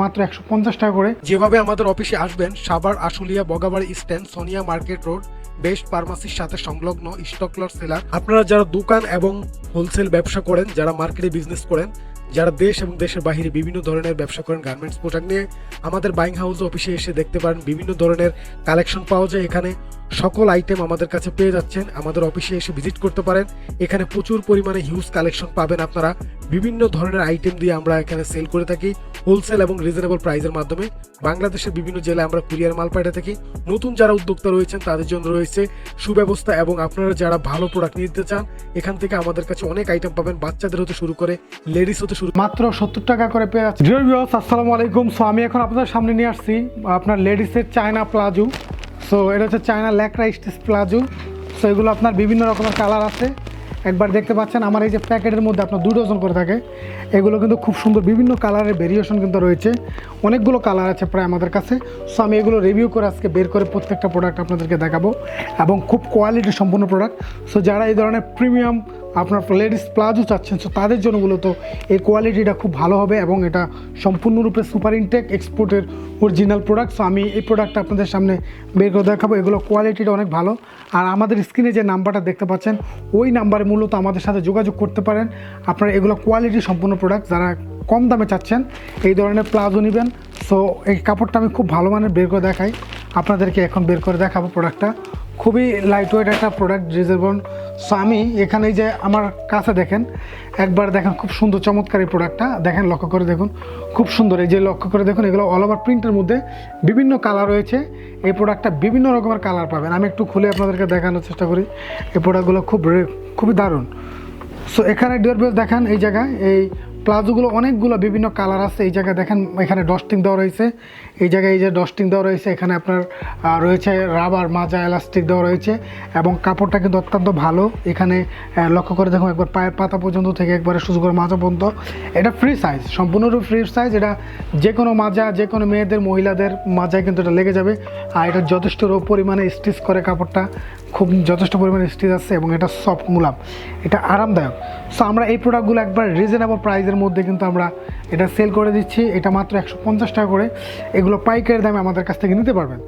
মাত্র একশো পঞ্চাশ টাকা করে। যেভাবে আমাদের অফিসে আসবেন, Savar, Ashulia, Bogabari stand Sonia market road best ফার্মাসির সাথে সংলগ্ন স্টকলর সেলার। আপনারা যারা দোকান এবং হোলসেল ব্যবসা করেন, যারা মার্কেটে বিজনেস করেন, যারা দেশ এবং দেশের বাইরে বিভিন্ন ধরনের ব্যবসা করেন গার্মেন্টস পোশাক নিয়ে আমাদের বাইং হাউস অফিসে এসে দেখতে পারেন, বিভিন্ন ধরনের কালেকশন পাওয়া যায় এখানে। সকল আইটেম আমাদের কাছে পেয়ে যাচ্ছেন। আমাদের অফিসে এসে ভিজিট করতে পারেন। এখানে প্রচুর পরিমাণে হিউজ কালেকশন পাবেন আপনারা। বিভিন্ন ধরনের আইটেম দিয়ে আমরা এখানে সেল করে থাকি হোলসেল এবং রিজনেবল প্রাইসের মাধ্যমে। বাংলাদেশের বিভিন্ন জেলায় আমরা কুরিয়ার মাল পাঠিয়ে থাকি। নতুন যারা উদ্যোক্তা রয়েছেন, তাদের জন্য রয়েছে সুব্যবস্থা এবং আপনারা যারা ভালো প্রোডাক্ট নিতে চান, এখান থেকে আমাদের কাছে অনেক আইটেম পাবেন। বাচ্চাদের হতে শুরু করে লেডিস হতে শুরু মাত্র সত্তর টাকা করে পেয়ে আসসালামু আলাইকুম। সো আমি এখন আপনাদের সামনে নিয়ে আসছি আপনার লেডিসের চায়না প্লাজো সো এটা হচ্ছে চায়না ল্যাকরা স্টিচ প্লাজো সো এগুলো আপনার বিভিন্ন রকমের কালার আছে। একবার দেখতে পাচ্ছেন, আমার এই যে প্যাকেটের মধ্যে আপনার দুই ডজন করে থাকে। এগুলো কিন্তু খুব সুন্দর বিভিন্ন কালারের ভেরিয়েশন কিন্তু রয়েছে। অনেকগুলো কালার আছে প্রায় আমাদের কাছে। সো আমি এগুলো রিভিউ করে আজকে বের করে প্রত্যেকটা প্রোডাক্ট আপনাদেরকে দেখাবো। এবং খুব কোয়ালিটি সম্পূর্ণ প্রোডাক্ট সো যারা এই ধরনের প্রিমিয়াম আপনার লেডিস প্লাজো চাচ্ছেন সো তাদের জন্য মূলত এই কোয়ালিটিটা খুব ভালো হবে এবং এটা সম্পূর্ণরূপে সুপার ইনটেক এক্সপোর্টের অরিজিনাল প্রোডাক্ট সো আমি এই প্রোডাক্টটা আপনাদের সামনে বের করে দেখাবো। এগুলো কোয়ালিটিটা অনেক ভালো। আর আমাদের স্ক্রিনে যে নাম্বারটা দেখতে পাচ্ছেন, ওই নাম্বারে মূলত আমাদের সাথে যোগাযোগ করতে পারেন। আপনারা এগুলো কোয়ালিটি সম্পূর্ণ প্রোডাক্ট যারা কম দামে চাচ্ছেন, এই ধরনের প্লাজো নেবেন। সো এই কাপড়টা আমি খুব ভালো মানের বের করে দেখাই। আপনাদেরকে এখন বের করে দেখাবো প্রোডাক্টটা খুবই লাইট ওয়েট একটা প্রোডাক্ট ডিজেবন সো আমি এখানে যে আমার কাছে দেখেন, একবার দেখেন খুব সুন্দর চমৎকার এই প্রোডাক্টটা দেখেন, লক্ষ্য করে দেখুন, খুব সুন্দর। এই যে লক্ষ্য করে দেখুন, এগুলো অল ওভার প্রিন্টের মধ্যে বিভিন্ন কালার রয়েছে। এই প্রোডাক্টটা বিভিন্ন রকমের কালার পাবেন। আমি একটু খুলে আপনাদেরকে দেখানোর চেষ্টা করি। এই প্রোডাক্টগুলো খুব খুবই দারুণ। সো এখানে ডিওরবেল দেখেন, এই জায়গায়, এই প্লাজোগুলো অনেকগুলো বিভিন্ন কালার আছে। এই জায়গায় দেখেন, এখানে ডস্টিং দেওয়া রয়েছে। এই জায়গায় এই যে ডস্টিং দেওয়া রয়েছে, এখানে আপনার রয়েছে রাবার মাজা এলাস্টিক দেওয়া রয়েছে এবং কাপড়টা কিন্তু অত্যন্ত ভালো। এখানে লক্ষ্য করে দেখুন, একবার পায়ের পাতা পর্যন্ত থেকে একবারে সুযোগ করে মাজা পর্যন্ত। এটা ফ্রি সাইজ সম্পূর্ণরূপে ফ্রি সাইজ এটা যে কোনো মাজা যে কোনো মেয়েদের, মহিলাদের মাজায় কিন্তু এটা লেগে যাবে। আর এটা যথেষ্ট পরিমাণে স্টিচ করে কাপড়টা। খুব যথেষ্ট পরিমাণে স্টিচ আছে এবং এটা সফট মুলাম। এটা আরামদায়ক। সো আমরা এই প্রোডাক্টগুলো একবার রিজনেবল প্রাইসের মধ্যে কিন্তু আমরা এটা সেল করে দিচ্ছি। এটা মাত্র একশো পঞ্চাশ টাকা করে। এগুলো পাইকারি দামে আমাদের কাছ থেকে নিতে পারবেন।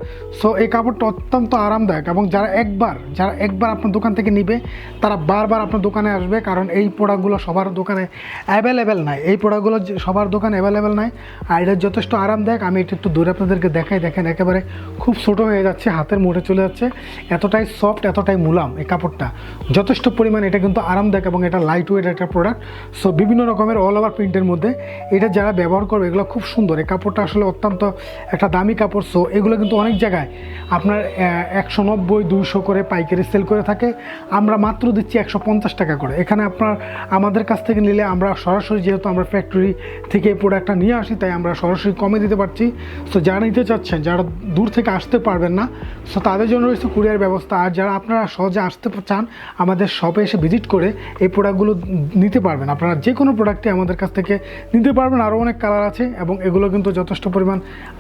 সো এই কাপড়টা অত্যন্ত আরামদায়ক এবং যারা একবার যারা একবার আপনার দোকান থেকে নিবে, তারা বারবার আপনার দোকানে আসবে কারণ এই প্রোডাক্টগুলো সবার দোকানে অ্যাভেলেবেল নাই। এই প্রোডাক্টগুলো সবার দোকানে অ্যাভেলেবেল নাই। আর এটা যথেষ্ট আরামদায়ক। আমি এটা একটু দূরে আপনাদেরকে দেখাই। দেখেন, একেবারে খুব ছোটো হয়ে যাচ্ছে। হাতের মুঠে চলে যাচ্ছে। এতটাই সফট এতটাই মুলাম এই কাপড়টা। যথেষ্ট পরিমাণ এটা কিন্তু আরামদায়ক এবং এটা লাইট ওয়েট একটা প্রোডাক্ট সো বিভিন্ন রকমের অল ওভার প্রিন্টের মধ্যে। এটা যারা ব্যবহার করবে, এগুলো খুব সুন্দর। এই কাপড়টা আসলে অত্যন্ত একটা দামি কাপড় সো এগুলো কিন্তু অনেক জায়গায় আপনার একশো নব্বই, দুইশো করে পাইকারি সেল করে থাকে। আমরা মাত্র দিচ্ছি একশো পঞ্চাশ টাকা করে। এখানে আপনার, আমাদের কাছ থেকে নিলে আমরা সরাসরি, যেহেতু আমরা ফ্যাক্টরি থেকে এই প্রোডাক্টটা নিয়ে আসি, তাই আমরা সরাসরি কমে দিতে পারছি। সো যারা নিতে চাচ্ছেন, যারা দূর থেকে আসতে পারবেন না সো তাদের জন্য রয়েছে কুরিয়ার ব্যবস্থা। আর যারা আপনারা সহজে আসতে চান, আমাদের শপে এসে ভিজিট করে এই প্রোডাক্টগুলো নিতে পারবেন। আপনারা যে কোনো প্রোডাক্টই আমাদের কাছ থেকে নিতে পারবেন। আরও অনেক কালার আছে এবং এগুলো কিন্তু যথেষ্ট পরিমাণ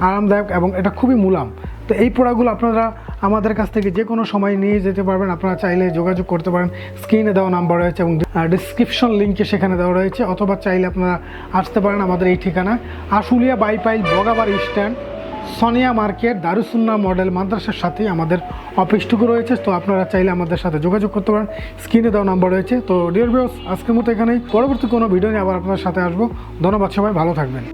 আরামদায়ক এবং এটা খুবই মুলাম। তো এই প্রোডাক্টগুলো আপনারা আমাদের কাছ থেকে যে কোনো সময় নিয়ে যেতে পারবেন। আপনারা চাইলে যোগাযোগ করতে পারেন। স্ক্রিনে দেওয়া নাম্বার রয়েছে এবং ডিসক্রিপশন লিঙ্কে সেখানে দেওয়া রয়েছে। অথবা চাইলে আপনারা আসতে পারেন আমাদের এই ঠিকানা Ashulia Baipail Bogabar stand Sonia market Darussunnah model মাদ্রাসার সাথে আমাদের অফিসটুকু রয়েছে। তো আপনারা চাইলে আমাদের সাথে যোগাযোগ করতে পারেন। স্ক্রিনে দেওয়া নাম্বার রয়েছে। তো ডিয়ার ভিউস আজকের মতো এখানেই। পরবর্তী কোনো ভিডিও নিয়ে আবার আপনার সাথে আসব। ধন্যবাদ সবাই, ভালো থাকবেন।